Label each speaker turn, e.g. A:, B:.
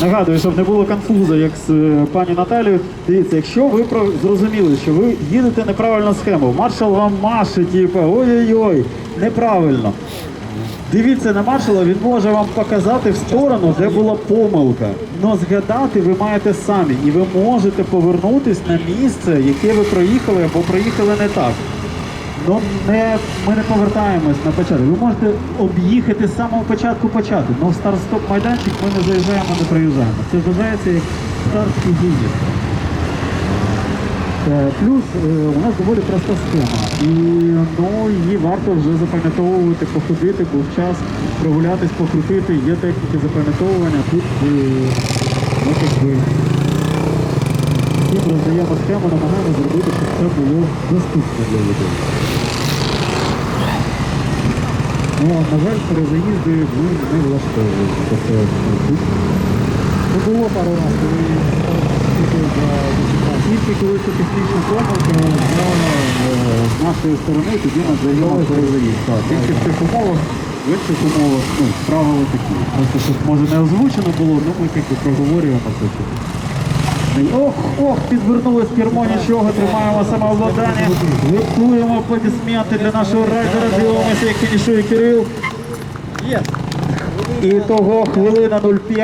A: Нагадую, щоб не було конфузу, як з е, пані Наталією. Дивіться, якщо ви зрозуміли, що ви їдете неправильну схему, маршал вам маше, типу, ой-ой-ой, неправильно. Дивіться на маршала, він може вам показати в сторону, де була помилка. Но згадати ви маєте самі, і ви можете повернутись на місце, яке ви проїхали або проїхали не так. Ну не ми не повертаємось на початок. Ви можете об'їхати з самого початку почати. але в старт-стоп майданчик ми не заїжджаємо, не проїжджаємо. Це вважається як і виїзд. Е, Плюс е, у нас доволі проста схема. І ну, її варто вже запам'ятовувати, походити, був час прогулятись, покрутити. Є техніки запам'ятовування. Тут е, ну, якби, всім роздаємо схему, намагаємося зробити, щоб це було доступно для людей. Ну, на жаль, перезаїзди ми не влаштовують. Тобто, ну, було пару разів, коли тільки коли це технічна помилка з нашої сторони, тоді ми даємо перезаїзд. Тільки в цих умовах, в інших умовах, ну, правила такі. Просто щоб може не озвучено було, ну ми якби проговорюємо це. Ох, ох, підвернулось кермо, нічого, тримаємо самовладання. Готуємо аплодисменти для нашого райдера. Дивимося, як фінішує Кирил. І того хвилина 05.